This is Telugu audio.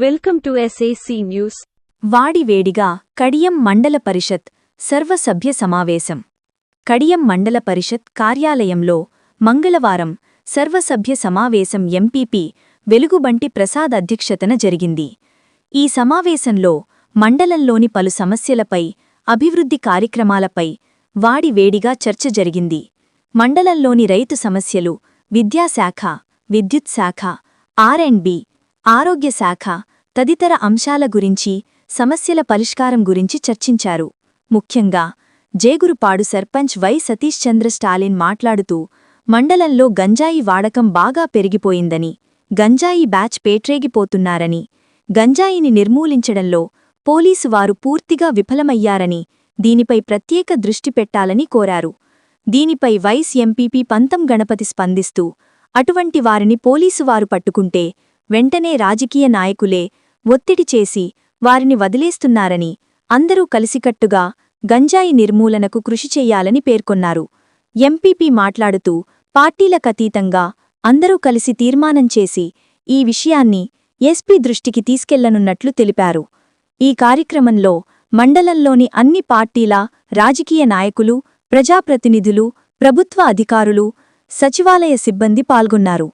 వెల్కమ్ టు SAC న్యూస్ వాడివేడిగా కడియం మండల పరిషత్ సర్వసభ్య సమావేశం. కడియం మండల పరిషత్ కార్యాలయంలో మంగళవారం సర్వసభ్య సమావేశం ఎంపీపీ వెలుగుబంటి ప్రసాద్ అధ్యక్షతన జరిగింది. ఈ సమావేశంలో మండలంలోని పలు సమస్యలపై అభివృద్ధి కార్యక్రమాలపై వాడివేడిగా చర్చ జరిగింది. మండలంలోని రైతు సమస్యలు విద్యాశాఖ విద్యుత్ శాఖ ఆర్ అండ్ బి ఆరోగ్య శాఖ తదితర అంశాల గురించి సమస్యల పరిష్కారం గురించి చర్చించారు. ముఖ్యంగా జేగురుపాడు సర్పంచ్ వై సతీష్ చంద్ర స్టాలిన్ మాట్లాడుతూ మండలంలో గంజాయి వాడకం బాగా పెరిగిపోయిందని గంజాయి బ్యాచ్ పేట్రేగిపోతున్నారని గంజాయిని నిర్మూలించడంలో పోలీసు వారు పూర్తిగా విఫలమయ్యారని దీనిపై ప్రత్యేక దృష్టి పెట్టాలని కోరారు. దీనిపై వైస్ ఎంపీపీ పంతం గణపతి స్పందిస్తూ అటువంటి వారిని పోలీసువారు పట్టుకుంటే వెంటనే రాజకీయ నాయకులే ఒత్తిడి చేసి వారిని వదిలేస్తున్నారని అందరూ కలిసికట్టుగా గంజాయి నిర్మూలనకు కృషి చెయ్యాలని పేర్కొన్నారు. ఎంపీపీ మాట్లాడుతూ పార్టీలకతీతంగా అందరూ కలిసి తీర్మానం చేసి ఈ విషయాన్ని ఎస్పీ దృష్టికి తీసుకెళ్ళనున్నట్లు తెలిపారు. ఈ కార్యక్రమంలో మండలంలోని అన్ని పార్టీల రాజకీయ నాయకులు ప్రజాప్రతినిధులు ప్రభుత్వ అధికారులు సచివాలయ సిబ్బంది పాల్గొన్నారు.